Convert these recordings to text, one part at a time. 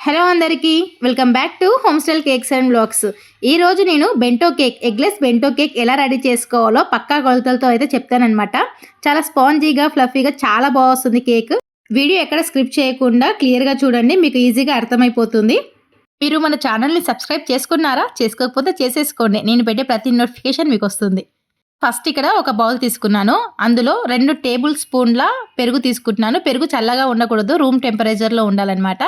Hello అందరికీ welcome back to home style cakes and blogs ఈ రోజు నేను bento cake eggless bento cake ఎలా రెడీ చేసుకోవాలో పక్కా కొలతలతో అయితే చెప్తానమాట చాలా స్పాంజీగా ఫ్లఫీగా చాలా బాగుస్తుంది కేక్. వీడియో ఎక్కడ స్క్రిప్ట్ చేయకుండా క్లియర్గా చూడండి మీకు ఈజీగా అర్థమైపోతుంది. మీరు మన ఛానల్ని సబ్స్క్రైబ్ చేసుకున్నారా? చేసుకోకపోతే చేసేసుకోండి. నేను పెట్టే ప్రతి నోటిఫికేషన్ మీకు వస్తుంది. ఫస్ట్ ఇక్కడ ఒక బౌల్ తీసుకున్నాను. అందులో రెండు టేబుల్ స్పూన్ల పెరుగు తీసుకుంటున్నాను. పెరుగు చల్లగా ఉండకూడదు రూమ్ టెంపరేచర్లో ఉండాలన్నమాట.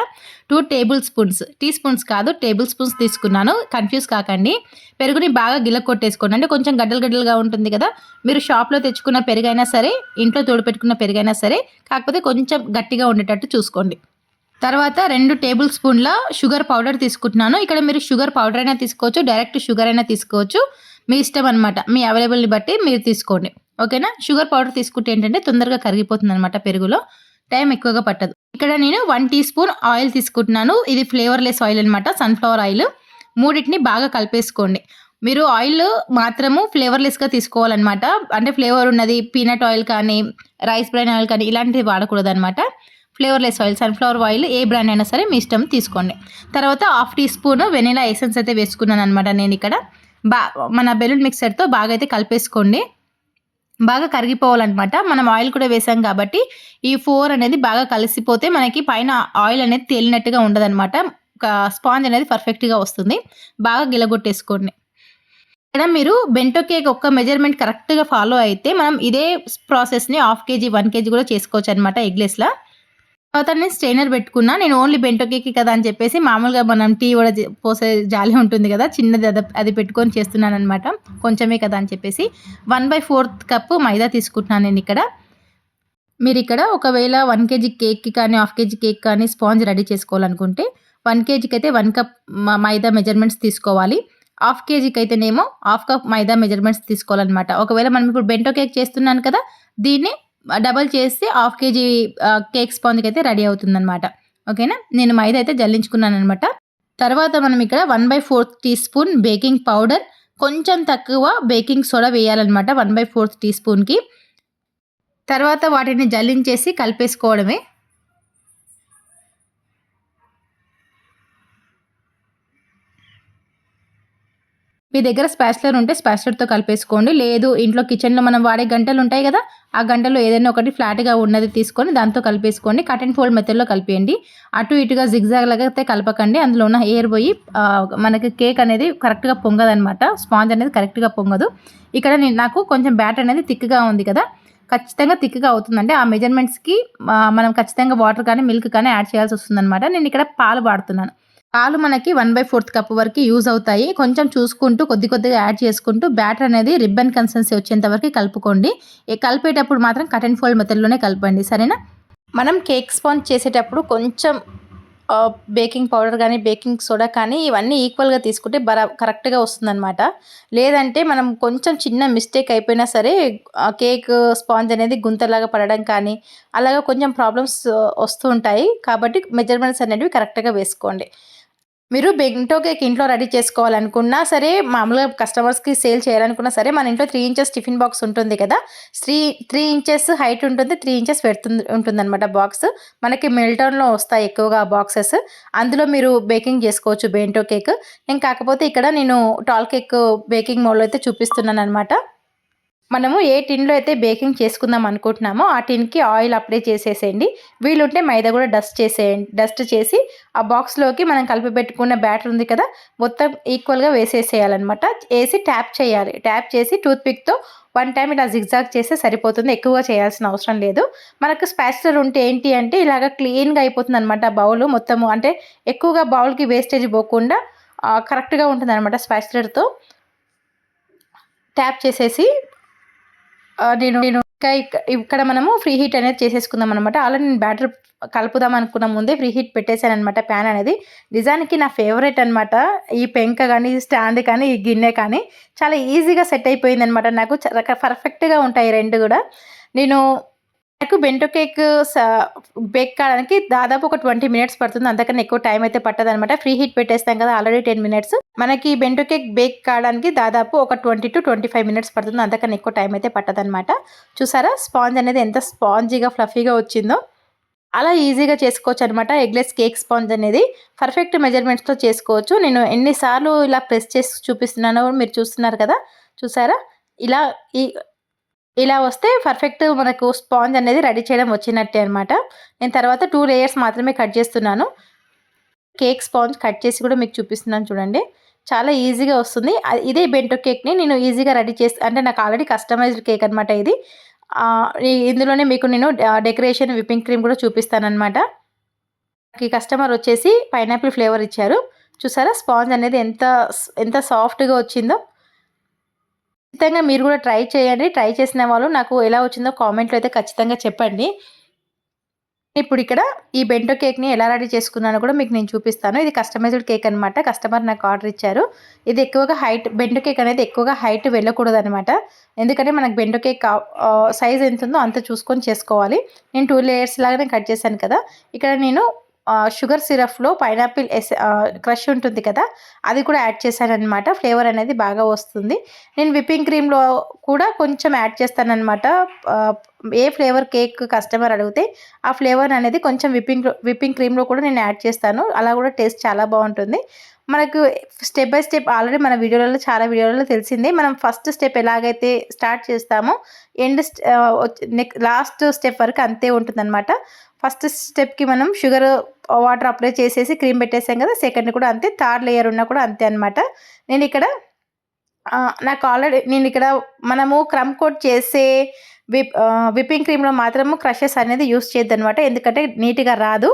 Two tablespoons teaspoons కాదు టేబుల్ స్పూన్స్ తీసుకున్నాను. కన్ఫ్యూజ్ కాకండి. పెరుగుని బాగా గిల్ల కొట్టేసుకోండి అంటే కొంచెం గడ్డలు గడ్డలుగా ఉంటుంది కదా. మీరు షాప్లో తెచ్చుకున్న పెరుగైనా సరే ఇంట్లో తోడుపెట్టుకున్న పెరుగైనా సరే కాకపోతే కొంచెం గట్టిగా ఉండేటట్టు చూసుకోండి. తర్వాత రెండు టేబుల్ స్పూన్ల షుగర్ పౌడర్ తీసుకుంటున్నాను. ఇక్కడ మీరు షుగర్ పౌడర్ అయినా తీసుకోవచ్చు డైరెక్ట్ షుగర్ అయినా తీసుకోవచ్చు. మీ ఇష్టం అనమాట మీ అవైలబుల్ని బట్టి మీరు తీసుకోండి. ఓకేనా? షుగర్ పౌడర్ తీసుకుంటే ఏంటంటే తొందరగా కరిగిపోతుంది అనమాట పెరుగులో. టైం ఎక్కువగా పట్టదు. ఇక్కడ నేను వన్ టీ స్పూన్ ఆయిల్ తీసుకుంటున్నాను. ఇది ఫ్లేవర్లెస్ ఆయిల్ అనమాట సన్ఫ్లవర్ ఆయిల్. మూడింటిని బాగా కలిపేసుకోండి. మీరు ఆయిల్ మాత్రము ఫ్లేవర్లెస్గా తీసుకోవాలన్నమాట. అంటే ఫ్లేవర్ ఉన్నది పీనట్ ఆయిల్ కానీ రైస్ బ్రైన్ ఆయిల్ కానీ ఇలాంటివి వాడకూడదు అనమాట ఫ్లేవర్లెస్ ఆయిల్ సన్ఫ్లవర్ ఆయిల్ ఏ బ్రాండ్ అయినా సరే మీ ఇష్టం తీసుకోండి. తర్వాత half teaspoon vanilla essence అయితే వేసుకున్నాను అనమాట నేను ఇక్కడ బా మన బెలూన్ మిక్సర్తో బాగా అయితే కలిపేసుకోండి. బాగా కరిగిపోవాలన్నమాట. మనం ఆయిల్ కూడా వేసాం కాబట్టి ఈ ఫోర్ అనేది బాగా కలిసిపోతే మనకి పైన ఆయిల్ అనేది తేలినట్టుగా ఉండదన్నమాట. స్పాంజ్ అనేది పర్ఫెక్ట్గా వస్తుంది. బాగా గిలగొట్టేసుకోండి. ఇక్కడ మీరు బెంటో కేక్ ఒక్క మెజర్మెంట్ కరెక్ట్గా ఫాలో అయితే మనం ఇదే ప్రాసెస్ని హాఫ్ కేజీ వన్ కేజీ కూడా చేసుకోవచ్చు అనమాట ఎగ్లెస్లో తర్వాత నేను స్ట్రైనర్ పెట్టుకున్నా నేను ఓన్లీ బెంటో కేక్ కదా అని చెప్పేసి మామూలుగా మనం టీ కూడా పోసే జాలి ఉంటుంది కదా చిన్నది అది అది పెట్టుకొని చేస్తున్నాను అనమాట కొంచెమే కదా అని చెప్పేసి one by fourth cup maida తీసుకుంటున్నాను నేను ఇక్కడ. మీరు ఇక్కడ ఒకవేళ వన్ కేజీ కేక్కి కానీ హాఫ్ కేజీ కేక్ కానీ స్పాంజ్ రెడీ చేసుకోవాలనుకుంటే వన్ కేజీకి అయితే వన్ కప్ మైదా మెజర్మెంట్స్ తీసుకోవాలి. హాఫ్ కేజీకి అయితేనేమో హాఫ్ కప్ మైదా మెజర్మెంట్స్ తీసుకోవాలన్నమాట. ఒకవేళ మనం ఇప్పుడు బెంటో కేక్ చేస్తున్నాను కదా దీన్ని డబల్ చేస్తే హాఫ్ కేజీ కేక్ స్పాంజ్కి అయితే రెడీ అవుతుందన్నమాట. ఓకేనా? నేను మైదా అయితే జల్లించుకున్నాను అనమాట తర్వాత మనం ఇక్కడ one by fourth teaspoon baking powder కొంచెం తక్కువ బేకింగ్ సోడా వేయాలన్నమాట వన్ బై ఫోర్త్ టీ స్పూన్కి. తర్వాత వాటిని జల్లించేసి కలిపేసుకోవడమే. మీ దగ్గర స్పాచులర్ ఉంటే స్పాచులర్తో కలిపేసుకోండి. లేదు ఇంట్లో కిచెన్లో మనం వాడే గంటలు ఉంటాయి కదా ఆ గంటలో ఏదైనా ఒకటి ఫ్లాట్గా ఉన్నది తీసుకొని దాంతో కలిపేసుకోండి. కట్ అండ్ ఫోల్డ్ మెథడ్లో కలిపేయండి. అటు ఇటుగా జిగ్జాగ్ లాగైతే అయితే కలపకండి. అందులో ఉన్న ఎయిర్ పోయి మనకి కేక్ అనేది కరెక్ట్గా పొంగదనమాట స్పాంజ్ అనేది కరెక్ట్గా పొంగదు. ఇక్కడ నాకు కొంచెం బ్యాట్ అనేది థిక్గా ఉంది కదా ఖచ్చితంగా థిక్గా అవుతుందంటే ఆ మెజర్మెంట్స్కి మనం ఖచ్చితంగా వాటర్ కానీ మిల్క్ కానీ యాడ్ చేయాల్సి వస్తుందన్నమాట. నేను ఇక్కడ పాలు వాడుతున్నాను. పాలు మనకి వన్ బై ఫోర్త్ కప్ వరకు యూజ్ అవుతాయి. కొంచెం చూసుకుంటూ కొద్ది కొద్దిగా యాడ్ చేసుకుంటూ బ్యాటర్ అనేది రిబ్బన్ కన్సిస్టెన్సీ వచ్చేంత వరకు కలుపుకోండి. కలిపేటప్పుడు మాత్రం కట్ అండ్ ఫోల్డ్ మెథడ్లోనే కలపండి. సరేనా? మనం కేక్ స్పాంజ్ చేసేటప్పుడు కొంచెం బేకింగ్ పౌడర్ కానీ బేకింగ్ సోడా కానీ ఇవన్నీ ఈక్వల్గా తీసుకుంటే బరా కరెక్ట్గా వస్తుందన్నమాట. లేదంటే మనం కొంచెం చిన్న మిస్టేక్ అయిపోయినా సరే కేక్ స్పాంజ్ అనేది గుంతలాగా పడడం కానీ అలాగా కొంచెం ప్రాబ్లమ్స్ వస్తూ ఉంటాయి. కాబట్టి మెజర్మెంట్స్ అనేవి కరెక్ట్గా వేసుకోండి. మీరు బెంటో కేక్ ఇంట్లో రెడీ చేసుకోవాలనుకున్నా సరే మామూలుగా కస్టమర్స్కి సేల్ చేయాలనుకున్నా సరే మన ఇంట్లో త్రీ ఇంచెస్ టిఫిన్ బాక్స్ ఉంటుంది కదా త్రీ త్రీ ఇంచెస్ హైట్ ఉంటుంది త్రీ ఇంచెస్ పెడుతుంది ఉంటుందన్నమాట బాక్స్. మనకి మెల్టౌన్లో వస్తాయి ఎక్కువగా బాక్సెస్. అందులో మీరు బేకింగ్ చేసుకోవచ్చు బెంటో కేక్. నేను కాకపోతే ఇక్కడ నేను టాల్ కేక్ బేకింగ్ మోడ్లో అయితే చూపిస్తున్నాను అనమాట మనము ఏ టిన్లో అయితే బేకింగ్ చేసుకుందాం అనుకుంటున్నామో ఆ టిన్కి ఆయిల్ అప్లై చేసేసేయండి. వీలుంటే మైదా కూడా డస్ట్ చేసేయండి డస్ట్ చేసి ఆ బాక్స్లోకి మనం కలిపి పెట్టుకున్న బ్యాటర్ ఉంది కదా మొత్తం ఈక్వల్గా వేసేసేయాలన్నమాట. వేసి ట్యాప్ చేయాలి. ట్యాప్ చేసి టూత్పిక్తో వన్ టైం ఇలా జిగ్జాగ్ చేస్తే సరిపోతుంది. ఎక్కువగా చేయాల్సిన అవసరం లేదు. మనకు స్పాచులర్ ఉంటే ఏంటి అంటే ఇలాగ క్లీన్గా అయిపోతుంది అనమాట బౌల్ మొత్తము. అంటే ఎక్కువగా బౌల్కి వేస్టేజ్ పోకుండా కరెక్ట్గా ఉంటుంది అనమాట స్పాచులర్తో. ట్యాప్ చేసేసి నేను నేను ఇంకా ఇక్కడ మనము ఫ్రీ హీట్ అనేది చేసేసుకుందాం అనమాట ఆల్రెడీ నేను బ్యాటర్ కలుపుదాం అనుకున్న ముందే ఫ్రీ హీట్ పెట్టేశాను అనమాట ప్యాన్ అనేది. నిజానికి నా ఫేవరెట్ అనమాట ఈ పెంక కానీ స్టాండ్ కానీ ఈ గిన్నె కానీ చాలా ఈజీగా సెట్ అయిపోయింది అనమాట నాకు పర్ఫెక్ట్గా ఉంటాయి రెండు కూడా. నేను నాకు బెంటో కేక్ బేక్ కావడానికి దాదాపు ఒక ట్వంటీ మినిట్స్ పడుతుంది. అంతకన్నా ఎక్కువ టైం అయితే పట్టదు అనమాట ఫ్రీ హీట్ పెట్టేస్తాం కదా ఆల్రెడీ టెన్ మినిట్స్. మనకి బెంటో కేక్ బేక్ కావడానికి దాదాపు ఒక twenty to twenty five minutes పడుతుంది. అంతకన్నా ఎక్కువ టైం అయితే పట్టదనమాట చూసారా? స్పాంజ్ అనేది ఎంత స్పాంజీగా ఫ్లఫీగా వచ్చిందో. అలా ఈజీగా చేసుకోవచ్చు అనమాట ఎగ్లెస్ కేక్ స్పాంజ్ అనేది పర్ఫెక్ట్ మెజర్మెంట్స్తో చేసుకోవచ్చు. నేను ఎన్నిసార్లు ఇలా ప్రెస్ చేసి చూపిస్తున్నానో మీరు చూస్తున్నారు కదా. చూసారా? ఇలా ఈ ఇలా వస్తే పర్ఫెక్ట్ మనకు స్పాంజ్ అనేది రెడీ చేయడం వచ్చినట్టే అనమాట నేను తర్వాత టూ లేయర్స్ మాత్రమే కట్ చేస్తున్నాను. కేక్ స్పాంజ్ కట్ చేసి కూడా మీకు చూపిస్తున్నాను చూడండి. చాలా ఈజీగా వస్తుంది. ఇదే బెంటో కేక్ని నేను ఈజీగా రెడీ చేసి అంటే నాకు ఆల్రెడీ కస్టమైజ్డ్ కేక్ అనమాట ఇది. ఇందులోనే మీకు నేను డెకరేషన్ విప్పింగ్ క్రీమ్ కూడా చూపిస్తానమాట ఈ కస్టమర్ వచ్చేసి పైనాపిల్ ఫ్లేవర్ ఇచ్చారు. చూసారా? స్పాంజ్ అనేది ఎంత ఎంత సాఫ్ట్గా వచ్చిందో. ఖచ్చితంగా మీరు కూడా ట్రై చేయండి. ట్రై చేసిన వాళ్ళు నాకు ఎలా వచ్చిందో కామెంట్లో అయితే ఖచ్చితంగా చెప్పండి. ఇప్పుడు ఇక్కడ ఈ బెంటో కేక్ని ఎలా రెడీ చేసుకున్నానో కూడా మీకు నేను చూపిస్తాను. ఇది కస్టమైజ్డ్ కేక్ అనమాట కస్టమర్ నాకు ఆర్డర్ ఇచ్చారు. ఇది ఎక్కువగా హైట్ బెండో కేక్ అనేది ఎక్కువగా హైట్ వెళ్ళకూడదు అనమాట ఎందుకంటే మనకు బెండో కేక్ సైజ్ ఎంత ఉందో అంత చూసుకొని చేసుకోవాలి. నేను టూ లేయర్స్ లాగానే కట్ చేశాను కదా. ఇక్కడ నేను షుగర్ సిరప్లో పైనాపిల్ ఎస్ క్రష్ ఉంటుంది కదా అది కూడా యాడ్ చేశానమాట ఫ్లేవర్ అనేది బాగా వస్తుంది. నేను విప్పింగ్ క్రీమ్లో కూడా కొంచెం యాడ్ చేస్తానమాట ఏ ఫ్లేవర్ కేక్ కస్టమర్ అడిగితే ఆ ఫ్లేవర్ అనేది కొంచెం విప్పింగ్ విప్పింగ్ క్రీమ్లో కూడా నేను యాడ్ చేస్తాను. అలా కూడా టేస్ట్ చాలా బాగుంటుంది. మనకు స్టెప్ బై స్టెప్ ఆల్రెడీ మన వీడియోలలో చాలా వీడియోలలో తెలిసిందే. మనం ఫస్ట్ స్టెప్ ఎలాగైతే స్టార్ట్ చేస్తామో ఎండ్ నెక్ లాస్ట్ స్టెప్ వరకు అంతే ఉంటుందన్నమాట. ఫస్ట్ స్టెప్కి మనం షుగర్ వాటర్ అప్లై చేసేసి క్రీమ్ పెట్టేసాం కదా సెకండ్ కూడా అంతే థర్డ్ లేయర్ ఉన్నా కూడా అంతే అనమాట నేను ఇక్కడ నాకు ఆల్రెడీ నేను ఇక్కడ మనము క్రమ్ కోట్ చేసే విప్ విప్పింగ్ క్రీమ్లో మాత్రము క్రషెస్ అనేది యూస్ చేయొద్దు అనమాట ఎందుకంటే నీట్గా రాదు.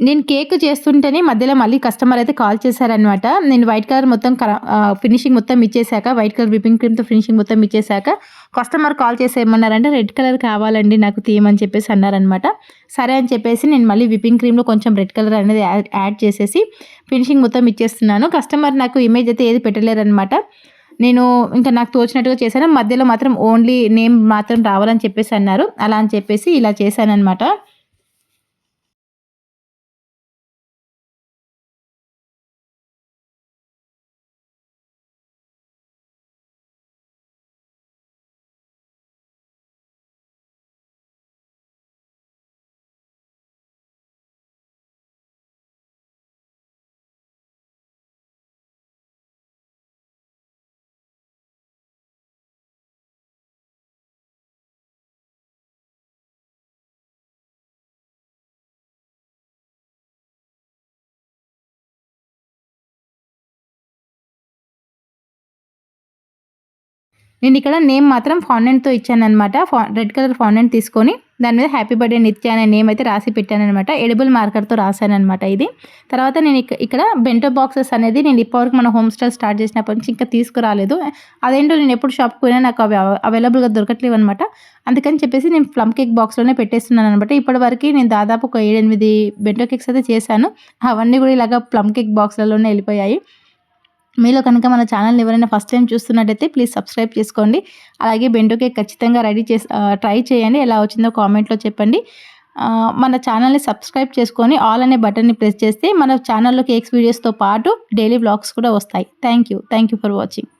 నేను కేక్ చేస్తుంటేనే మధ్యలో మళ్ళీ కస్టమర్ అయితే కాల్ చేశారనమాట నేను వైట్ కలర్ మొత్తం ఫినిషింగ్ మొత్తం ఇచ్చేసాక వైట్ కలర్ విపింగ్ క్రీమ్తో ఫినిషింగ్ మొత్తం ఇచ్చేసాక కస్టమర్ కాల్ చేసి ఏమన్నారంటే రెడ్ కలర్ కావాలండి నాకు తీయమని చెప్పేసి అన్నారనమాట సరే అని చెప్పేసి నేను మళ్ళీ విపింగ్ క్రీమ్లో కొంచెం రెడ్ కలర్ అనేది యాడ్ చేసేసి ఫినిషింగ్ మొత్తం ఇచ్చేస్తున్నాను. కస్టమర్ నాకు ఇమేజ్ అయితే ఏది పెట్టలేరనమాట నేను ఇంకా నాకు తోచినట్టుగా చేశాను. మధ్యలో మాత్రం ఓన్లీ నేమ్ మాత్రం రావాలని చెప్పేసి అన్నారు. అలా అని చెప్పేసి ఇలా చేశానమాట నేను ఇక్కడ నేమ్ మాత్రం ఫాండెంట్తో ఇచ్చానమాట ఫా రెడ్ కలర్ ఫాండెంట్ తీసుకొని దాని మీద హ్యాపీ బర్త్డే నిత్య అనే నేమ్ అయితే రాసి పెట్టానమాట ఎడిబుల్ మార్కర్తో రాశానమాట ఇది. తర్వాత నేను ఇక్కడ బెంటో బాక్సెస్ అనేది నేను ఇప్పటివరకు మన హోమ్ స్టైల్ స్టార్ట్ చేసినప్పటి నుంచి ఇంకా తీసుకురాలేదు. అదేంటో నేను ఎప్పుడు షాప్కి పోయినా నాకు అవి అవైలబుల్గా దొరకట్లేవు అనమాట అందుకని చెప్పేసి నేను ప్లమ్ కేక్ బాక్స్లోనే పెట్టేస్తున్నాను అనమాట ఇప్పటి వరకు నేను దాదాపు ఒక ఏడెనిమిది బెంటో కేక్స్ అయితే చేశాను. అవన్నీ కూడా ఇలాగ ప్లమ్ కేక్ బాక్స్లలోనే వెళ్ళిపోయాయి. మీలో కనుక మన ఛానల్ ఎవరైనా ఫస్ట్ టైం చూస్తున్నట్టయితే ప్లీజ్ సబ్స్క్రైబ్ చేసుకోండి. అలాగే బెండో కేక్ ఖచ్చితంగా రెడీ చేసి ట్రై చేయండి. ఎలా వచ్చిందో కామెంట్లో చెప్పండి. మన ఛానల్ని సబ్స్క్రైబ్ చేసుకొని ఆల్ అనే బటన్ని ప్రెస్ చేస్తే మన ఛానల్లో కేక్స్ వీడియోస్తో పాటు డైలీ వ్లాగ్స్ కూడా వస్తాయి. Thank you. Thank you for watching.